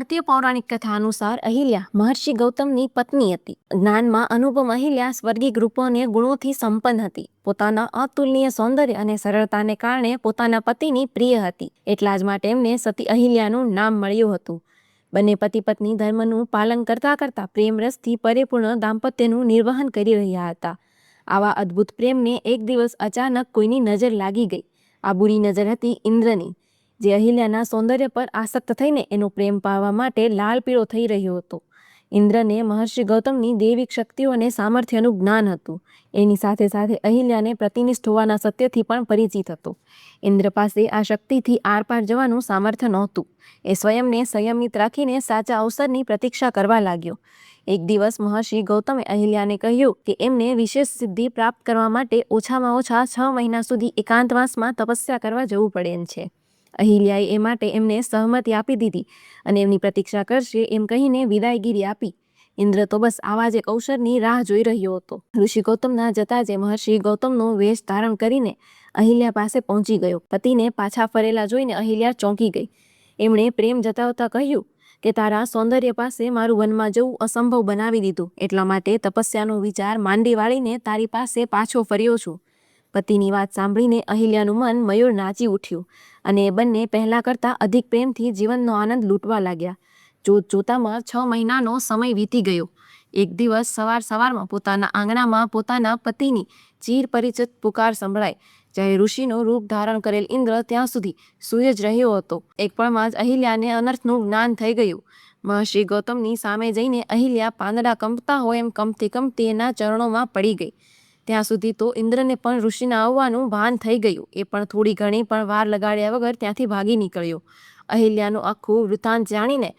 ભારતીય પૌરાણિક કથા અનુસાર અહિલ્યા મહર્ષિ ગૌતમની પત્ની હતી. જ્ઞાનમાં અનુપમ અહિલ્યા સ્વર્ગિક ગ્રુપોને ગુણોથી સંપન્ન હતી. પોતાના અતુલનીય સૌંદર્ય અને સરળતાને કારણે પોતાના પતિની પ્રિય હતી. એટલા જ માટે એમને સતી અહિલ્યાનું નામ મળ્યું હતું. બંને પતિ પત્ની ધર્મનું પાલન કરતા કરતા પ્રેમરસથી પરિપૂર્ણ દાંપત્યનું નિર્વહન કરી રહ્યા હતા. આવા અદ્ભુત પ્રેમને એક દિવસ અચાનક કોઈની નજર લાગી ગઈ. આ બુરી નજર હતી ઇન્દ્રની. જે અહિલ્યાના સૌંદર્ય પર આસક્ત થઈને એનો પ્રેમ પાવા માટે લાલ પીળો થઈ રહ્યો હતો. ઇન્દ્રને મહર્ષિ ગૌતમની દૈવિક શક્તિઓ અને સામર્થ્યનું જ્ઞાન હતું. એની સાથે સાથે અહિલ્યાને પ્રતિનિષ્ઠ હોવાના સત્યથી પણ પરિચિત હતો. ઇન્દ્ર પાસે આ શક્તિથી આરપાર જવાનું સામર્થ્ય નહોતું. એ સ્વયંને સંયમિત રાખીને સાચા અવસરની પ્રતીક્ષા કરવા લાગ્યો. એક દિવસ મહર્ષિ ગૌતમે અહિલ્યાને કહ્યું કે એમને વિશેષ સિદ્ધિ પ્રાપ્ત કરવા માટે ઓછામાં ઓછા છ મહિના સુધી એકાંતવાસમાં તપસ્યા કરવા જવું પડે છે. અહિલ્યાએ એ માટે એમને સહમતિ આપી દીધી અને એમની પ્રતીક્ષા કરશે એમ કહીને વિદાયગીરી આપી. ઇન્દ્ર તો બસ આવા જ એક અવસરની રાહ જોઈ રહ્યો હતો. ઋષિ ગૌતમના જતા જે મહર્ષિ ગૌતમનો વેશ ધારણ કરીને અહિલ્યા પાસે પહોંચી ગયો. પતિને પાછા ફરેલા જોઈને અહિલ્યા ચોંકી ગઈ. એમણે પ્રેમ જતાવતા કહ્યું કે, તારા સૌંદર્ય પાસે મારું વનમાં જવું અસંભવ બનાવી દીધું. એટલા માટે તપસ્યાનો વિચાર માંડી વાળીને તારી પાસે પાછો ફર્યો છું. પતિની વાત સાંભળીને અહિલ્યાનું મન મયુર નાચી ઉઠ્યું અને એ બંને પહેલાં કરતાં અધિક પ્રેમથી જીવનનો આનંદ લૂંટવા લાગ્યા. જોત જોતામાં છ મહિનાનો સમય વીતી ગયો. એક દિવસ સવાર સવારમાં પોતાના આંગણામાં પોતાના પતિની ચીર પરિચિત પુકાર સંભળાય. જ્યારે ઋષિનું રૂપ ધારણ કરેલ ઇન્દ્ર ત્યાં સુધી સૂઈ જ રહ્યો હતો. એક પળમાં જ અહિલ્યાને અનર્થનું જ્ઞાન થઈ ગયું. મહર્ષિ ગૌતમની સામે જઈને અહિલ્યા પાંદડા કંપતા હોય એમ કંપતી કંપતી એના ચરણોમાં પડી ગઈ. ત્યાં સુધી તો ઇન્દ્રને પણ ઋષિના આવવાનું ભાન થઈ ગયું. એ પણ થોડી ઘણી પણ વાર લગાડ્યા વગર ત્યાંથી ભાગી નીકળ્યો. અહિલ્યાનું આખું વૃત્તાંત જાણીને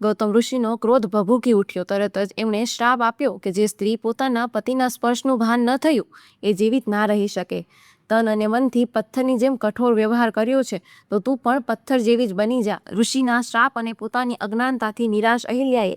ગૌતમ ઋષિનો ક્રોધ ભભૂકી ઉઠ્યો. તરત જ એમણે શ્રાપ આપ્યો કે જે સ્ત્રી પોતાના પતિના સ્પર્શનું ભાન ન થયું, એ જીવિત ના રહી શકે. તન અને મનથી પથ્થરની જેમ કઠોર વ્યવહાર કર્યો છે, તો તું પણ પથ્થર જેવી જ બની જા. ઋષિના શ્રાપ અને પોતાની અજ્ઞાનતાથી નિરાશ અહિલ્યાએ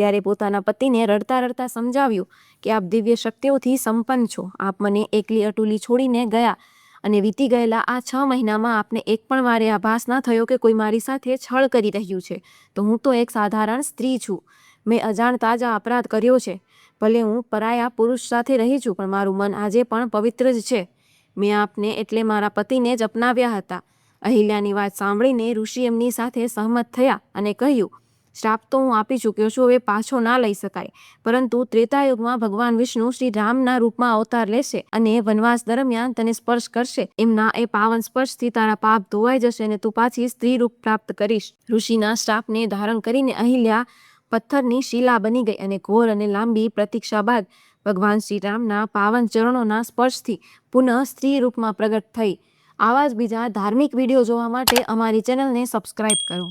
ત્યારે પોતાના પતિને રડતા રડતા સમજાવ્યું કે આપ દિવ્ય શક્તિઓથી સંપન્ન છો. આપ મને એકલી અટુલી છોડીને ગયા અને વીતી ગયેલા આ છ મહિનામાં આપને એક પણ વારે આભાસ ના થયો કે કોઈ મારી સાથે છળ કરી રહ્યું છે. તો હું તો એક સાધારણ સ્ત્રી છું. મેં અજાણતા જ અપરાધ કર્યો છે. ભલે હું પરાયા પુરુષ સાથે રહી છું, પણ મારું મન આજે પણ પવિત્ર જ છે. મેં આપને એટલે મારા પતિને જ અપનાવ્યા હતા. અહિલ્યાની વાત સાંભળીને ઋષિ એમની સાથે સહમત થયા અને કહ્યું શ્રાપ તો હું આપી ચૂક્યો છું, હવે પાછો ના લઈ શકાય. પરંતુ ત્રેતાયુગમાં ભગવાન વિષ્ણુ શ્રી રામના રૂપમાં અવતાર લેશે અને વનવાસ દરમિયાન તને સ્પર્શ કરશે. એમના એ પાવન સ્પર્શથી તારા પાપ ધોવાઈ જશે અને તું પાછી સ્ત્રી રૂપ પ્રાપ્ત કરીશ. ઋષિના શ્રાપને ધારણ કરીને અહિલ્યા પથ્થરની શિલા બની ગઈ અને ઘોર અને લાંબી પ્રતીક્ષા બાદ ભગવાન શ્રી રામના પાવન ચરણોના સ્પર્શથી પુનઃ સ્ત્રી રૂપમાં પ્રગટ થઈ. આવા જ બીજા ધાર્મિક વીડિયો જોવા માટે અમારી ચેનલને સબસ્ક્રાઇબ કરો.